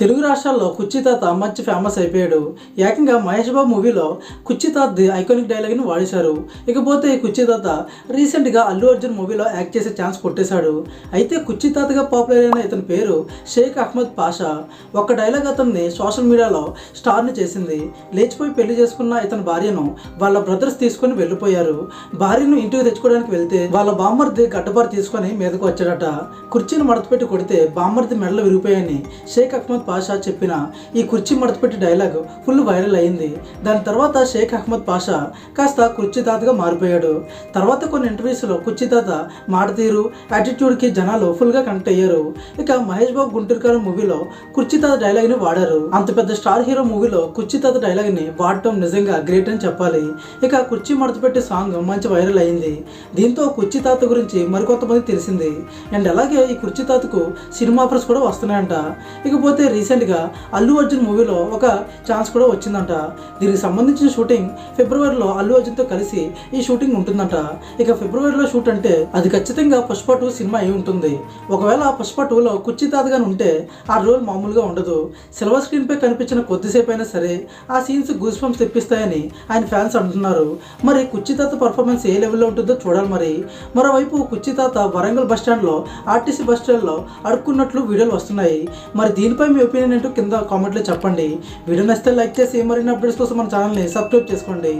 తెలుగు రాష్ట్రాల్లో కుచ్చితాత తాత మంచి ఫేమస్ అయిపోయాడు. ఏకంగా మహేష్ బాబు మూవీలో కుచ్చితాత్ తాతది ఐకానిక్ డైలాగ్ని వాడేశారు. ఇకపోతే ఈ కుర్చీ తాత రీసెంట్గా అల్లు అర్జున్ మూవీలో యాక్ట్ చేసే ఛాన్స్ కొట్టేశాడు. అయితే కుచ్చితాతగా పాపులర్ అయిన ఇతని పేరు షేక్ అహ్మద్ పాషా. ఒక్క డైలాగ్ అతన్ని సోషల్ మీడియాలో స్టార్ని చేసింది. లేచిపోయి పెళ్ళి చేసుకున్న ఇతని భార్యను వాళ్ళ బ్రదర్స్ తీసుకొని వెళ్ళిపోయారు. భార్యను ఇంటికి తెచ్చుకోవడానికి వెళ్తే వాళ్ళ బామ్మర్ది గడ్డబారు తీసుకొని మీదకు వచ్చాడట. కుర్చీని మడతపెట్టి కొడితే బామ్మర్ది మెడలు విరిగిపోయాయని షేక్ అహ్మద్ పాషా చెప్పిన ఈ కుర్చీ మడతపెట్టి డైలాగ్ ఫుల్ వైరల్ అయింది. దాని తర్వాత షేక్ అహ్మద్ పాషా కాస్త కుర్చీ తాతగా మారిపోయాడు. తర్వాత కొన్ని ఇంటర్వ్యూస్లో కుర్చీ తాత మాట తీరు యాటిట్యూడ్కి జనాలు ఫుల్గా కనెక్ట్ అయ్యారు. ఇక మహేష్ బాబు గుంటూరుకారు మూవీలో కుర్చీ తాత డైలాగ్ని వాడారు. అంత పెద్ద స్టార్ హీరో మూవీలో కుర్చీ తాత డైలాగ్ని వాడటం నిజంగా గ్రేట్ అని చెప్పాలి. ఇక కుర్చీ మడతపెట్టి సాంగ్ మంచి వైరల్ అయింది. దీంతో కుర్చీ తాత గురించి మరికొంతమంది తెలిసింది. అండ్ అలాగే ఈ కుర్చీ తాతకు సినిమా ఆఫర్స్ కూడా వస్తున్నాయంట. ఇకపోతే రీసెంట్గా అల్లు అర్జున్ మూవీలో ఒక ఛాన్స్ కూడా వచ్చిందంట. దీనికి సంబంధించిన షూటింగ్ ఫిబ్రవరిలో అల్లు అర్జున్తో కలిసి ఈ షూటింగ్ ఉంటుందంట. ఇక ఫిబ్రవరిలో షూట్ అంటే అది ఖచ్చితంగా పుష్ప టూ సినిమా అయి ఉంటుంది. ఒకవేళ ఆ పుష్ప టూలో కుర్చీ తాతగానే ఉంటే ఆ రోల్ మామూలుగా ఉండదు. సిల్వర్ స్క్రీన్పై కనిపించిన కొద్దిసేపు అయినా సరే ఆ సీన్స్ గూస్ పంప్స్ తెప్పిస్తాయని ఆయన ఫ్యాన్స్ అంటున్నారు. మరి కుర్చీ తాత పర్ఫార్మెన్స్ ఏ లెవెల్లో ఉంటుందో చూడాలి మరి. మరోవైపు కుర్చీ తాత వరంగల్ బస్ స్టాండ్లో ఆర్టీసీ బస్ స్టాండ్లో అడుక్కున్నట్లు వీడియోలు వస్తున్నాయి. మరి దీనిపై మీ ఒపీనియన్ ఏంటో కింద కామెంట్లో చెప్పండి. వీడియో నచ్చితే లైక్ చేసి మరిన్ని అప్డేట్స్ కోసం మన ఛానల్ని సబ్స్క్రైబ్ చేసుకోండి.